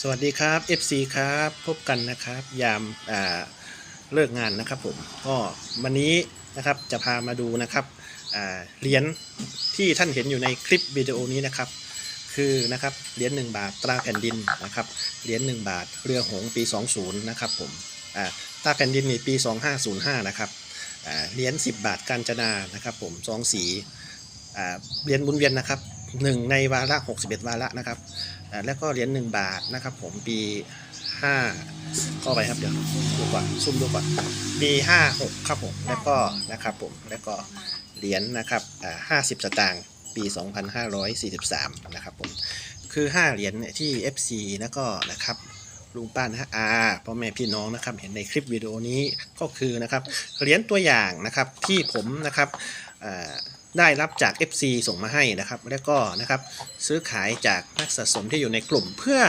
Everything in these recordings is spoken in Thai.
สวัสดีครับ FC ครับพบกันนะครับ ยามาเลิกงานนะครับผมก็วันนี้นะครับจะพามาดูนะครับเหรียญที่ท่านเห็นอยู่ในคลิปวิดีโอนี้นะครับ คือนะครับเหรียญ1บาทตราแผ่นดินนะครับเหรียญ1บาทเรือหงส์ปี 20 นะครับผมตราแผ่นดินนี่ปี 2505 นะครับเหรียญ10 บาทกาญจนานะครับผมสองสีเหรียญบุญเวียนนะครับ หนึ่งในวาระ61 วาระนะครับแล้วก็เหรียญหนึ่งบาทนะครับ ผมปีห้าก็ไปครับเดี๋ยวดูก่อนซุ่มดูก่อนปีห้าหกครับผมแล้วก็นะครับผมแล้วก็เหรียญนะครับห้าสิบสตางค์ปี 2543 นะครับผมคือ 5 เหรียญเนี่ยที่ FC แล้วก็นะครับลุงป้านะฮะอาพ่อแม่พี่น้องนะครับเห็นในคลิปวิดีโอนี้ก็คือนะครับเหรียญตัวอย่างนะครับที่ผมนะครับ ได้รับจาก FC ส่งมาให้นะครับ แล้วก็นะครับซื้อขายจากนักสะสมที่อยู่ในกลุ่ม เพื่อ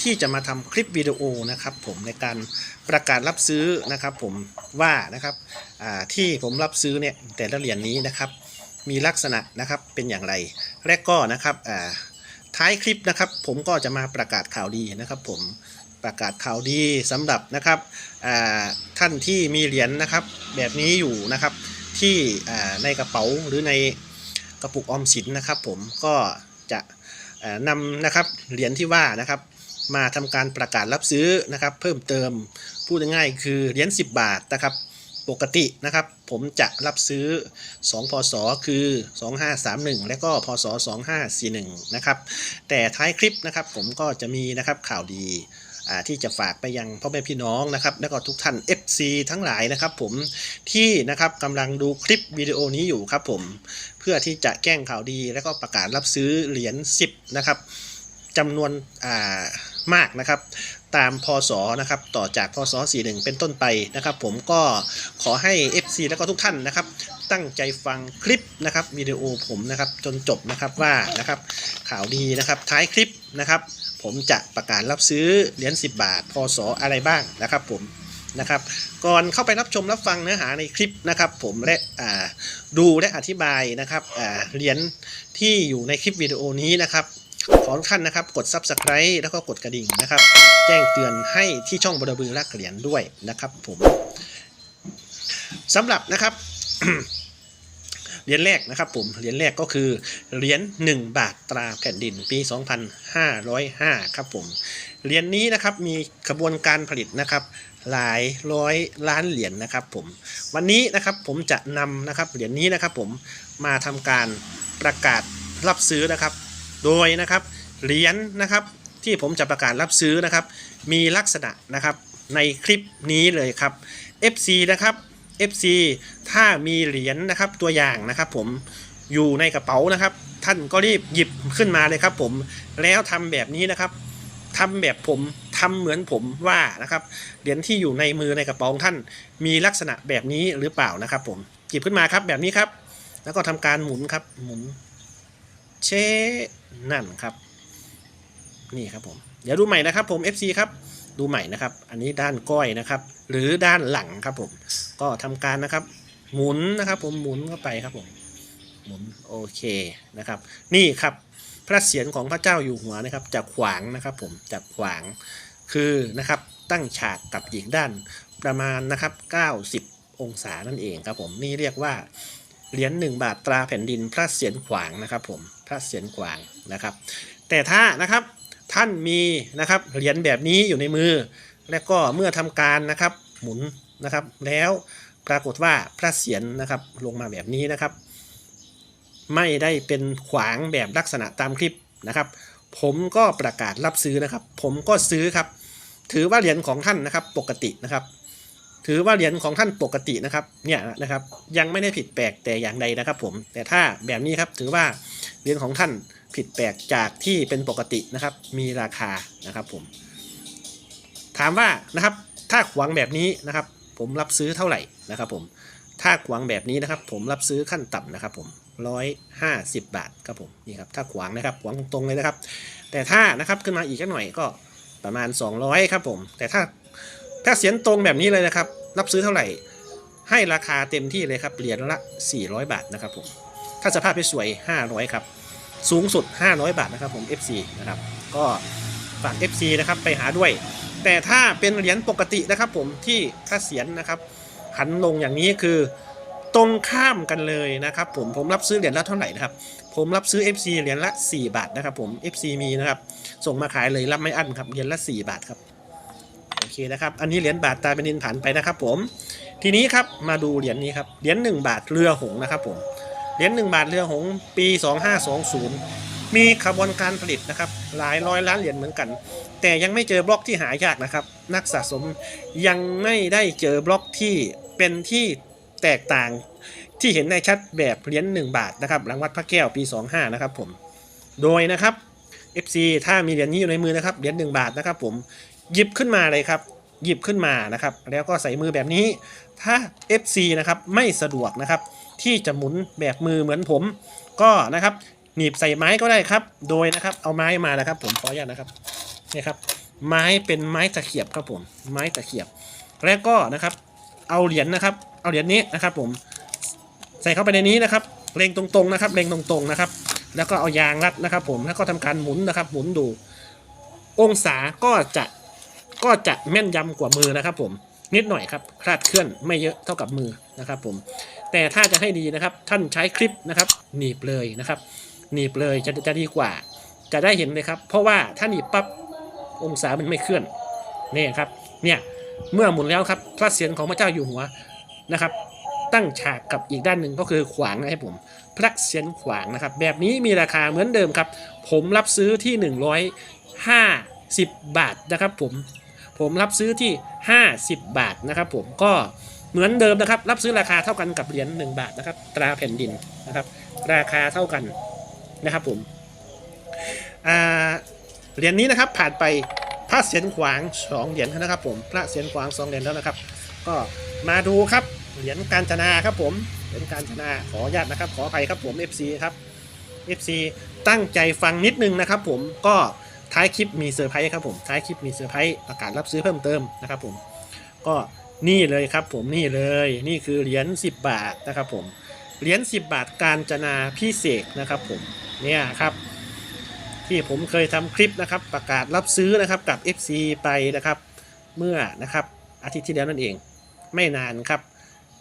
ที่จะมาทำคลิปวิดีโอนะครับ ผมในการประกาศรับซื้อนะครับ ผมว่านะครับที่ผมรับซื้อเนี่ยแต่ละเหรียญนี้นะครับ มีลักษณะนะครับเป็นอย่างไรและก็นะครับท้ายคลิปนะครับ ผมก็จะมาประกาศข่าวดีนะครับ ผมประกาศข่าวดีสำหรับนะครับท่านที่มีเหรียญนะครับ แบบนี้อยู่นะครับ ที่ในกระเป๋าหรือในกระปุกออมสินนะครับ ผมก็จะนำนะครับเหรียญที่ว่านะครับ มาทำการประกาศรับซื้อนะครับ เพิ่มเติมพูดง่ายๆคือเหรียญ10 บาทนะครับ ปกตินะครับ ผมจะรับซื้อ 2 พศ คือ 2531 และก็พศ 2541 นะครับ แต่ท้ายคลิปนะครับผมก็จะมีนะครับข่าวดีที่จะฝากไปยังพ่อแม่พี่น้องนะครับ แล้วก็ทุกท่าน FC ทั้งหลายนะครับผมที่นะครับกำลังดูคลิปวิดีโอนี้อยู่ครับผมเพื่อที่จะแจ้งข่าวดีแล้วก็ประกาศรับซื้อเหรียญ10นะครับจำนวนอ่ามากนะครับตามพศนะครับต่อจากพศ 41 เป็นต้นไปนะครับ ผมก็ขอให้ FC แล้วก็ทุกท่านนะครับ ตั้งใจฟังคลิปนะครับวิดีโอผมนะครับจนจบนะครับว่านะครับข่าวดีนะครับท้ายคลิปนะครับ ผมจะประกาศรับซื้อเหรียญ10 บาท พศ อะไรบ้างนะครับผม นะครับ ก่อนเข้าไปรับชมรับฟังเนื้อหาในคลิปนะครับ ผมและดูและอธิบายนะครับเหรียญที่อยู่ในคลิปวิดีโอนี้นะครับขอทุกท่านนะครับ กด Subscribe แล้วก็กดกระดิ่งนะครับ แจ้งเตือนให้ที่ช่องบรบือรักเหรียญด้วยนะครับ ผมสำหรับนะครับ เหรียญแรกนะครับผมเหรียญแรกก็คือเหรียญ1 บาทตราแผ่นดินปี 2505 ครับผมเหรียญนี้นะครับมีกระบวนการผลิตนะครับหลายร้อยล้านเหรียญนะครับผมวันนี้นะครับผมจะนำนะครับเหรียญนี้นะครับผมมาทำการประกาศรับซื้อนะครับ โดยนะครับเหรียญนะครับที่ผมจะประกาศรับซื้อนะครับ มีลักษณะนะครับในคลิปนี้เลยครับ FC นะครับ FC ถ้ามีเหรียญนะครับตัวอย่างนะครับ ผมอยู่ในกระเป๋านะครับ ท่านก็รีบหยิบขึ้นมาเลยครับ ผมแล้วทำแบบนี้นะครับทำแบบผมทำเหมือนผมว่านะครับเหรียญที่อยู่ในมือในกระเป๋าของท่านมีลักษณะแบบนี้หรือเปล่านะครับ ผมหยิบขึ้นมาครับแบบนี้ครับ แล้วก็ทำการหมุนครับ หมุน เชนั่นครับ นี่ครับผม เดี๋ยวดูใหม่นะครับผม FC ครับ ดูใหม่นะครับ อันนี้ด้านก้อยนะครับ หรือด้านหลังครับผม ก็ทำการนะครับ หมุนนะครับ ผมหมุนเข้าไปครับผมหมุนโอเคนะครับ นี่ครับพระเศียรของพระเจ้าอยู่หัวนะครับจากขวางนะครับ ผมจากขวางคือนะครับตั้งฉากกับอีกด้านประมาณนะครับ 90 องศานั่นเองครับผมนี่เรียกว่าเหรียญ1บาทตราแผ่นดินพระเศียรขวางนะครับ ผมพระเศียรขวางนะครับ แต่ถ้านะครับ ท่านมีนะครับเหรียญแบบนี้อยู่ในมือ และก็เมื่อทำการนะครับหมุนนะครับ แล้วปรากฏว่าพระเศียรนะครับลงมาแบบนี้นะครับ ไม่ได้เป็นขวางแบบลักษณะตามคลิปนะครับ ผมก็ประกาศรับซื้อนะครับ ผมก็ซื้อครับ ถือว่าเหรียญของท่านนะครับปกตินะครับ ถือว่าเหรียญของท่านปกตินะครับเนี่ยนะครับยังไม่ได้ผิดแปลกแต่อย่างใดนะครับ ผมแต่ถ้าแบบนี้ครับถือว่าเหรียญของท่านผิดแปลกจากที่เป็นปกตินะครับ มีราคานะครับผมถามว่านะครับถ้าขวางแบบนี้นะครับ ผมรับซื้อเท่าไหร่นะครับ ผมถ้าขวางแบบนี้นะครับ ผมรับซื้อขั้นต่ำนะครับ ผมร้อยห้าสิบบาทครับผมนี่ครับถ้าขวางนะครับขวางตรงๆเลยนะครับ แต่ถ้านะครับขึ้นมาอีกหน่อยก็ประมาณ 200ครับผมแต่ถ้าถ้าเสียนตรงแบบนี้เลยนะครับ รับซื้อเท่าไหร่ ให้ราคาเต็มที่เลยครับเหรียญละ 400 บาทนะครับผมถ้าสภาพสวย 500 ครับ สูงสุด 500 บาทนะครับผม FC นะครับก็ฝาก FC นะครับไปหาด้วย แต่ถ้าเป็นเหรียญปกตินะครับผมที่ถ้าเสียนนะครับหันลงอย่างนี้คือตรงข้ามกันเลยนะครับผมผมรับซื้อเหรียญละเท่าไหร่นะครับผมรับซื้อ FC เหรียญละ 4 บาทนะครับผม FC มีนะครับส่งมาขายเลยรับไม่อั้นครับเหรียญละ 4 บาทครับโอเคนะครับอันนี้เหรียญบาทตาเป็นดินผ่านไปนะครับผมทีนี้ครับมาดูเหรียญนี้ครับเหรียญ1บาทเรือหงนะครับผม เหรียญ1บาทเรือหงปี 2520 มีขบวนการผลิตนะครับ หลายร้อยล้านเหรียญเหมือนกัน แต่ยังไม่เจอบล็อกที่หายากนะครับ นักสะสมยังไม่ได้เจอบล็อกที่เป็นที่แตกต่างที่เห็นในชัดแบบเหรียญ1บาทนะครับรางวัลพระแก้วปี 25 นะครับผม โดยนะครับ FC ถ้ามีเหรียญนี้อยู่ในมือนะครับเหรียญ1บาทนะครับผมหยิบขึ้นมาเลยครับ หยิบขึ้นมานะครับ แล้วก็ใส่มือแบบนี้ ถ้า FC นะครับไม่สะดวกนะครับ ที่จะหมุนแบบมือเหมือนผม ก็นะครับหนีบใส่ไม้ก็ได้ครับ โดยนะครับ เอาไม้มานะครับ ผมขออนุญาตนะครับนี่ครับ ไม้เป็นไม้ตะเขียบครับผม ไม้ตะเขียบ แล้วก็นะครับ เอาเหรียญนะครับ เอาเหรียญนี้นะครับ ผม ใส่เข้าไปในนี้นะครับเล็งตรงๆนะครับเล็งตรงๆนะครับ แล้วก็เอายางรัดนะครับ ผมแล้วก็ทำการหมุนนะครับ หมุนดู องศาก็จะก็จะแม่นยำกว่ามือนะครับ ผมนิดหน่อยครับคลาดเคลื่อนไม่เยอะเท่ากับมือนะครับ ผม แต่ถ้าจะให้ดีนะครับ ท่านใช้คลิปนะครับ หนีบเลยนะครับ หนีบเลยจะจะดีกว่า จะได้เห็นเลยครับ เพราะว่าถ้าหนีบปั๊บองศามันไม่เคลื่อนนี่ครับ เนี่ยเมื่อหมุนแล้วครับพระเศียรของพระเจ้าอยู่หัวนะครับ ตั้งฉากกับอีกด้านหนึ่งก็คือขวางนะครับผม พระเศียรขวางนะครับ แบบนี้มีราคาเหมือนเดิมครับ ผมรับซื้อที่ 150 บาทนะครับ ผมผมรับซื้อที่ 50 บาทนะครับ ผมก็ เหมือนเดิมนะครับ รับซื้อราคาเท่ากันกับเหรียญ1บาทนะครับ ตราแผ่นดินนะครับ ราคาเท่ากันนะครับผมเหรียญนี้นะครับผ่านไปพระเศียรขวางสองเหรียญนะครับ ผมพระเศียรขวางสองเหรียญแล้วนะครับ ก็มาดูครับเหรียญการจนาครับผมเหรียญการจนาขออนุญาตนะครับ ขออภัยครับผม FC ครับ FC ตั้งใจฟังนิดนึงนะครับ ผมก็ท้ายคลิปมีเซอร์ไพรส์ครับผมท้ายคลิปมีเซอร์ไพรส์ประกาศรับซื้อเพิ่มเติมนะครับ ผมก็ นี่เลยครับผมนี่เลยนี่คือเหรียญ10 บาทนะครับผมเหรียญ10 บาทการจนาพิเศษนะครับผมเนี่ยครับ ที่ผมเคยทำคลิปนะครับ ประกาศรับซื้อนะครับกับ FC ไปนะครับ เมื่อนะครับอาทิตย์ที่แล้วนั่นเอง ไม่นานครับ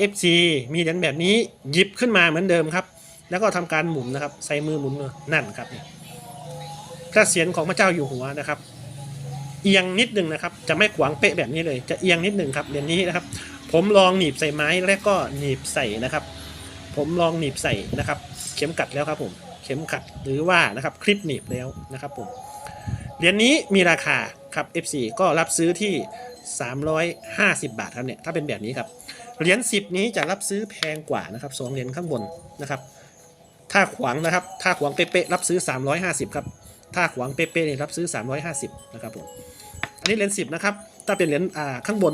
FC มีเหรียญแบบนี้หยิบขึ้นมาเหมือนเดิมครับ แล้วก็ทำการหมุนนะครับ ใส่มือหมุนนั่นครับเนี่ยพระเศียรของพระเจ้าอยู่หัวนะครับ เอียงนิดหนึ่งนะครับ จะไม่ขวางเป๊ะแบบนี้เลย จะเอียงนิดหนึ่งครับเหรียญนี้นะครับ ผมลองหนีบใส่ไม้และก็หนีบใส่นะครับ ผมลองหนีบใส่นะครับ เข็มกัดแล้วครับผม เข็มขัดหรือว่านะครับคลิปหนีบแล้วนะครับผม เหรียญนี้มีราคาครับ F4 ก็รับซื้อที่ 350 บาทครับเนี่ย ถ้าเป็นแบบนี้ครับ เหรียญ10 นี้จะรับซื้อแพงกว่านะครับสองเหรียญข้างบนนะครับ ถ้าขวางนะครับ ถ้าขวางเป๊ะๆรับซื้อ 350 ครับถ้าขวางเป๊ะๆเนี่ยรับซื้อ 350 นะครับผม อันนี้เหรียญ10นะครับ ถ้าเป็นเหรียญอ่าข้างบน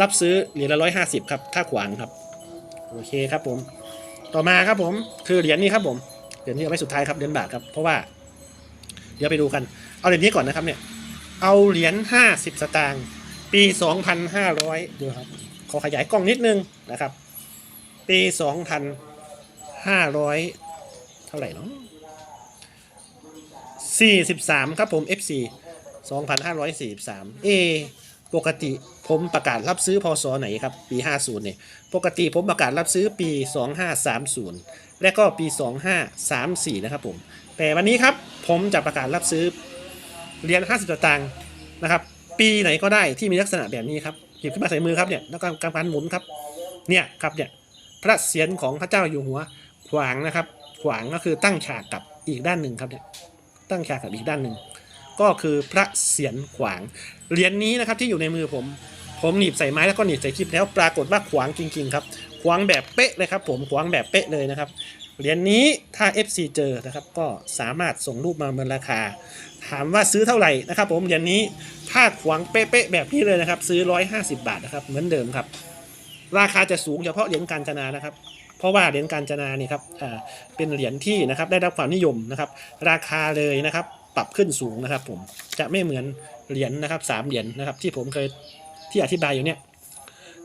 รับซื้อเหรียญละ150ครับถ้าขวางครับ โอเคครับผม ต่อมาครับผมคือเหรียญนี้ครับผม เหรียญนี้เอาไว้สุดท้ายครับเหรียญบาทครับ เพราะว่า เดี๋ยวไปดูกัน เอาเหรียญนี้ก่อนนะครับเนี่ย เอาเหรียญ50สตางค์ปี2,500ดูครับ ขอขยายกล้องนิดนึงนะครับ ปี2,500เท่าไหร่เนาะ43 ครับผม FC 2,543 เอ ปกติผมประกาศรับซื้อพศไหนครับ ปี 50 เนี่ย ปกติผมประกาศรับซื้อปี 2530 และก็ปี 2534 นะครับผม แต่วันนี้ครับผมจะประกาศรับซื้อเหรียญ50สตางค์นะครับ ปีไหนก็ได้ที่มีลักษณะแบบนี้ครับ หยิบขึ้นมาใส่มือครับเนี่ย แล้วก็กำการหมุนครับ เนี่ยครับเนี่ย พระเศียรของพระเจ้าอยู่หัวขวางนะครับ ขวางก็คือตั้งฉากกับอีกด้านหนึ่งครับเนี่ย ตั้งฉากกับอีกด้านหนึ่ง ก็คือพระเศียรขวางเหรียญนี้นะครับที่อยู่ในมือผม ผมหนีบใส่ไม้แล้วก็หนีบใส่คลิปแล้วปรากฏว่าขวางจริงๆครับขวางแบบเป๊ะเลยครับ ผมขวางแบบเป๊ะเลยนะครับเหรียญนี้ถ้า FC เจอนะครับก็สามารถส่งรูปมาเมินราคา ถามว่าซื้อเท่าไหร่นะครับ ผมเหรียญนี้ถ้าขวางเป๊ะๆแบบนี้เลยนะครับ ซื้อ 150 บาทนะครับเหมือนเดิมครับ ราคาจะสูงเฉพาะเหรียญการจนานะครับเพราะว่าเหรียญการจนาเนี่ยครับอ่าเป็นเหรียญที่นะครับได้รับความนิยมนะครับ ราคาเลยนะครับ ปรับขึ้นสูงนะครับ ผมจะไม่เหมือนเหรียญนะครับสามเหรียญนะครับ ที่ผมเคยที่อธิบายอยู่เนี่ย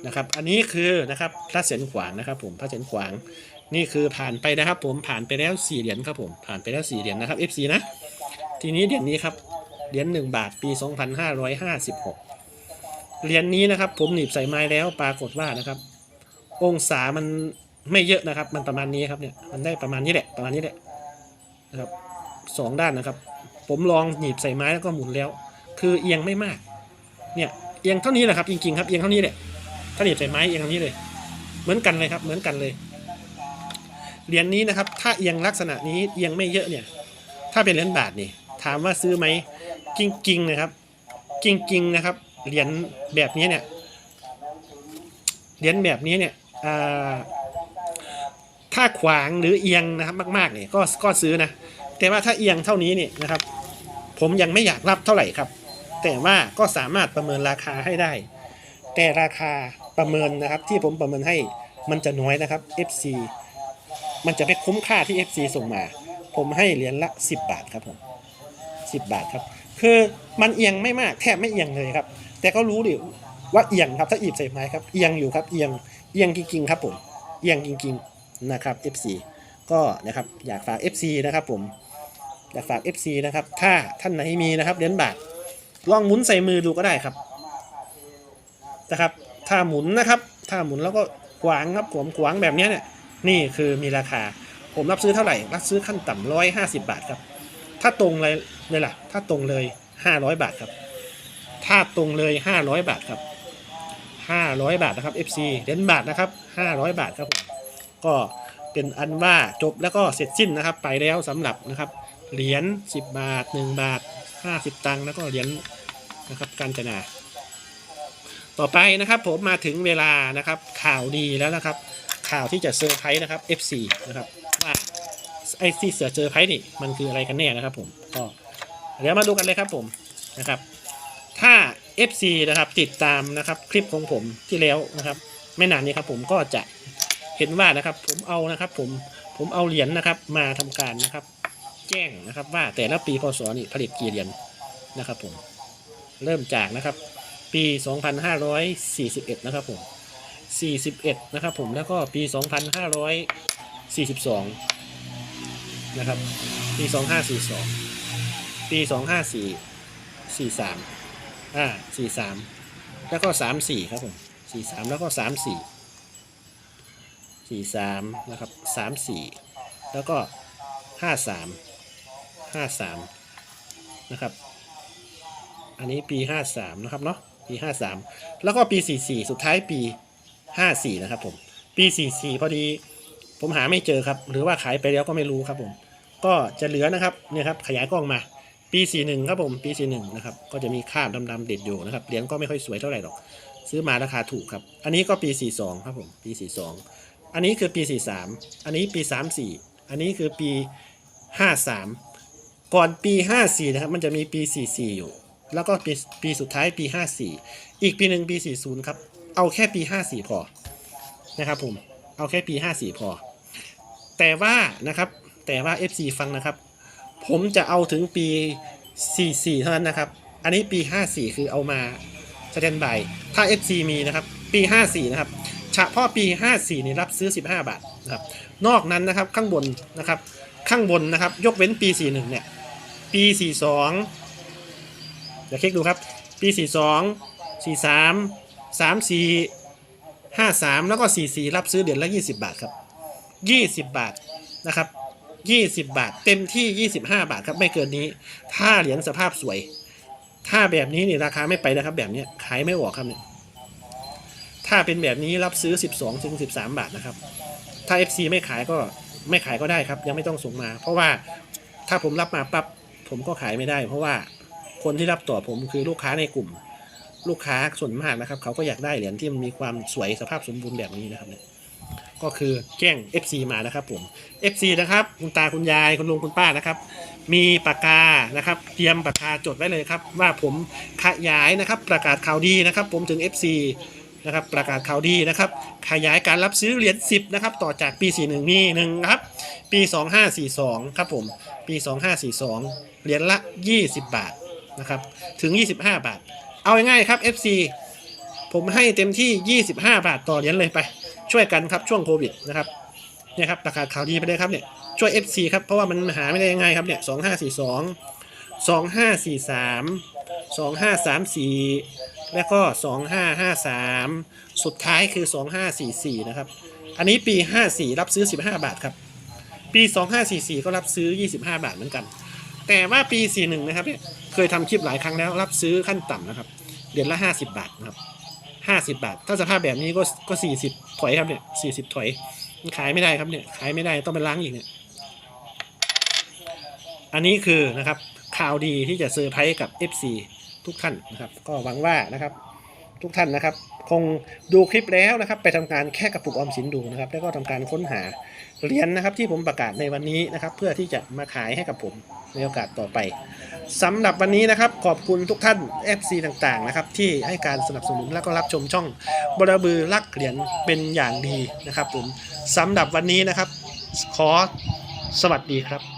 นะครับ อันนี้คือนะครับพระเศียรขวางนะครับ ผมพระเศียรขวางนี่คือผ่านไปนะครับ ผมผ่านไปแล้วสี่เหรียญครับผมผ่านไปแล้วสี่เหรียญนะครับ FC นะ ทีนี้เหรียญนี้ครับเหรียญ1บาทปี 2556เหรียญนี้นะครับ ผมหนีบใส่ไม้แล้วปรากฏว่านะครับ องศามันไม่เยอะนะครับ มันประมาณนี้ครับเนี่ยมันได้ประมาณนี้แหละประมาณนี้แหละนะครับสองด้านนะครับ ผมลองหนีบใส่ไม้แล้วก็หมุนแล้ว คือเอียงไม่มาก เนี่ยเอียงเท่านี้แหละครับจริงๆครับเอียงเท่านี้แหละถ้าหนีบใส่ไม้เอียงเท่านี้เลย เหมือนกันเลยครับ เหมือนกันเลยเหรียญนี้นะครับ ถ้าเอียงลักษณะนี้เอียงไม่เยอะเนี่ย ถ้าเป็นเหรียญบาทนี่ถามว่าซื้อไหมจริงๆนะครับ จริงๆนะครับเหรียญแบบนี้เนี่ยเหรียญแบบนี้เนี่ยถ้าขวางหรือเอียงนะครับมากๆเนี่ยก็ก็ซื้อนะแต่ว่าถ้าเอียงเท่านี้เนี่ยนะครับ ผมยังไม่อยากรับเท่าไหร่ครับ แต่ว่าก็สามารถประเมินราคาให้ได้ แต่ราคาประเมินนะครับ ที่ผมประเมินให้มันจะน้อยนะครับ FC มันจะไม่คุ้มค่าที่ FC ส่งมา ผมให้เหรียญละ 10 บาทครับผม10 บาทครับ คือมันเอียงไม่มากแทบไม่เอียงเลยครับ แต่ก็รู้ดิว่าเอียงครับถ้าอีบใส่ไม้ครับเอียงอยู่ครับเอียงเอียงจริงๆครับผมเอียงจริงๆนะครับ FC ก็นะครับอยากฝาก FC นะครับผม อยากฝาก FC นะครับ ถ้าท่านไหนมีนะครับเหรียญบาท ลองหมุนใส่มือดูก็ได้ครับ นะครับ ถ้าหมุนนะครับ ถ้าหมุนแล้วก็ขวางครับผมขวางแบบนี้เนี่ย นี่คือมีราคา ผมรับซื้อเท่าไหร่ รับซื้อขั้นต่ำร้อยห้าสิบาทครับ ถ้าตรงเลยเลยล่ะ ถ้าตรงเลยห้าร้อยบาทครับ ถ้าตรงเลยห้าร้อยบาทครับห้าร้อยบาทนะครับ FC เหรียญบาทนะครับห้าร้อยบาทครับผม ก็เป็นอันว่าจบแล้วก็เสร็จสิ้นนะครับ ไปแล้วสำหรับนะครับ เหรียญ10 บาท 1 บาท 50 ตังค์แล้วก็เหรียญนะครับการจนาต่อไปนะครับผมมาถึงเวลานะครับข่าวดีแล้วนะครับ ข่าวที่จะเซอร์ไพรส์นะครับ FC นะครับว่าไอ้ที่เสือเจอไพรส์นี่มันคืออะไรกันแน่นะครับผมก็เดี๋ยวมาดูกันเลยครับผมนะครับ ถ้า FC นะครับติดตามนะครับคลิปของผมที่แล้วนะครับ ไม่นานนี้ครับผมก็จะเห็นว่านะครับผมเอานะครับผมผมเอาเหรียญนะครับมาทำการนะครับ แจ้งนะครับ ว่าแต่ละปีพศนี่ผลิตกี่เหรียญนะครับผมเริ่มจากนะครับ ปี 2541 นะครับผม 41 นะครับผมแล้วก็ปี 2542 นะครับ ปี 2542 ปี 254 43อ่า 43 แล้วก็ 34 ครับผม 43 แล้วก็ 34 43 นะครับ 34 แล้วก็ 53 53นะครับ อันนี้ปี53นะครับเนาะปี53แล้วก็ปี44สุดท้ายปี54นะครับผมปี44พอดีผมหาไม่เจอครับ หรือว่าขายไปแล้วก็ไม่รู้ครับผม ก็จะเหลือนะครับเนี่ยครับขยายกล้องมาปี41ครับผมปี41นะครับก็จะมีคราบดำๆเด็ดอยู่นะครับเหรียญก็ไม่ค่อยสวยเท่าไหร่หรอก ซื้อมาราคาถูกครับ อันนี้ก็ปี42ครับผมปี42อันนี้คือปี43อันนี้ปี34อันนี้คือปี53 ก่อนปี 54 นะครับ มันจะมีปี 44 อยู่ แล้วก็ปีปีสุดท้ายปี 54 อีกปีหนึ่งปี 40 ครับ เอาแค่ปี 54 พอ นะครับผม เอาแค่ปี 54 พอ แต่ว่านะครับ แต่ว่า FC ฟังนะครับ ผมจะเอาถึงปี 44 เท่านั้นนะครับ อันนี้ปี 54 คือเอามาสแตนบาย ถ้า FC มีนะครับ ปี 54 นะครับเฉพาะปี 54 นี่รับซื้อ 15 บาทนะครับ นอกนั้นนะครับข้างบนนะครับข้างบนนะครับ ยกเว้นปี 41 เนี่ย ปี 42 เดี๋ยวเช็คดูครับ ปี 42 43 34 53 แล้วก็ 44 รับซื้อเดือนละ 20 บาทครับ 20 บาทนะครับ 20 บาท เต็มที่ 25 บาทครับ ไม่เกินนี้ ถ้าเหรียญสภาพสวย ถ้าแบบนี้นี่ราคาไม่ไปนะครับ แบบเนี้ยขายไม่ออกครับเนี่ยถ้าเป็นแบบนี้รับซื้อ 12ถึง13 บาทนะครับ ถ้า FC ไม่ขายก็ไม่ขายก็ได้ครับ ยังไม่ต้องส่งมา เพราะว่าถ้าผมรับมาปั๊บ ผมก็ขายไม่ได้ เพราะว่าคนที่รับต่อผมคือลูกค้าในกลุ่ม ลูกค้าส่วนมากนะครับ เขาก็อยากได้เหรียญที่มันมีความสวยสภาพสมบูรณ์แบบนี้นะครับเนี่ยก็คือแจ้ง FC มานะครับผม FC นะครับคุณตาคุณยายคุณลุงคุณป้านะครับ มีปากกานะครับ เตรียมปากกาจดไว้เลยครับ ว่าผมขยายนะครับ ประกาศข่าวดีนะครับ ผมถึง FC นะครับประกาศข่าวดีนะครับขยายการรับซื้อเหรียญ10นะครับต่อจากปี 41 นี่หนึ่งครับปี 2542 ครับผมปี 2542 เหรียญละ 20 บาทนะครับถึง 25 บาท เอาง่ายๆครับ FC ผมให้เต็มที่ 25 บาทต่อเหรียญเลยไป ช่วยกันครับช่วงโควิดนะครับเนี่ยครับประกาศข่าวดีไปเลยครับเนี่ยช่วย FC ครับเพราะว่ามันหาไม่ได้ง่ายครับเนี่ย 2542 2543 2534 แล้วก็สองห้าห้าสามสุดท้ายคือสองห้าสี่สี่นะครับ อันนี้ปีห้าสี่รับซื้อสิบห้าบาทครับ ปีสองห้าสี่สี่ก็รับซื้อยี่สิบห้าบาทเหมือนกัน แต่ว่าปีสี่หนึ่งนะครับเนี่ยเคยทำคลิปหลายครั้งแล้ว รับซื้อขั้นต่ำนะครับ เดือนละห้าสิบบาทนะครับห้าสิบาท ถ้าสภาพแบบนี้ก็ก็สี่สิบถอยครับเนี่ยสี่สิบถอย ขายไม่ได้ครับเนี่ย ขายไม่ได้ต้องไปล้างอีกเนี่ย อันนี้คือนะครับข่าวดีที่จะเซอร์ไพรส์กับ FC ทุกท่านนะครับ ก็หวังว่านะครับทุกท่านนะครับ คงดูคลิปแล้วนะครับ ไปทำการแค่กระปุกออมสินดูนะครับ แล้วก็ทำการค้นหาเหรียญนะครับ ที่ผมประกาศในวันนี้นะครับ เพื่อที่จะมาขายให้กับผมในโอกาสต่อไปสำหรับวันนี้นะครับ ขอบคุณทุกท่าน FC ต่างๆนะครับ ที่ให้การสนับสนุนและก็รับชมช่องบรบือลักเหรียญเป็นอย่างดีนะครับ ผมสำหรับวันนี้นะครับ ขอสวัสดีครับ